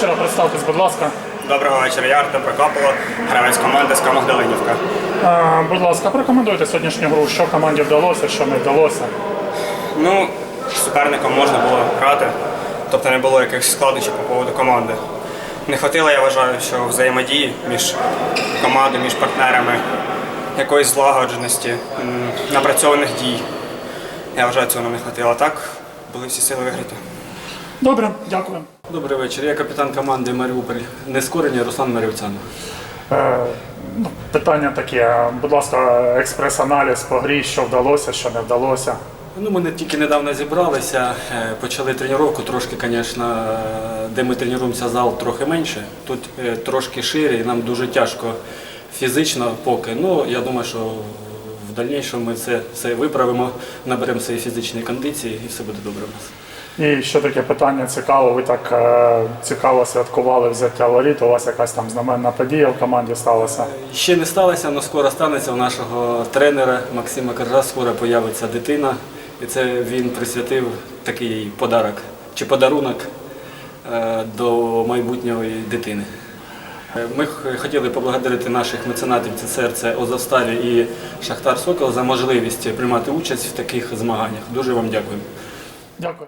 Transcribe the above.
Вечора, представтесь, будь ласка. Доброго вечора, я Артем Прокопало, гравець команди з Камогдалинівка. Е, Будь ласка, прокоментуйте сьогоднішню гру, що команді вдалося, що не вдалося. Ну, суперником можна було грати, тобто не було якихось складнощів по поводу команди. Не хватило, я вважаю, що взаємодії між командою, між партнерами, якоїсь злагодженості, напрацьованих дій. Я вважаю, цього нам не хватило. Так були всі сили виграти. Добре, дякую. Добрий вечір. Я капітан команди Маріуполь Нескорення Руслан Марівцян. Е, ну, Питання таке, будь ласка, експрес-аналіз по грі, що вдалося, що не вдалося. Ну, ми не тільки недавно зібралися, е, почали тренування. Трошки, звісно, де ми тренуємося, зал трохи менше. Тут е, трошки шире, і нам дуже тяжко фізично поки. Ну, я думаю, що в дальнішому ми це все виправимо, наберемо свої фізичні кондиції і все буде добре у нас. І ще таке питання цікаво, ви так е, цікаво святкували взяття воріт, у вас якась там знаменна подія в команді сталася. Ще не сталося, але скоро станеться у нашого тренера Максима Коржа. Скоро появиться дитина, і це він присвятив такий подарок чи подарунок е, до майбутньої дитини. Е, Ми хотіли поблагодарити наших меценатів це Озавсталі і Шахтар Сокол за можливість приймати участь в таких змаганнях. Дуже вам дякую. Дякую.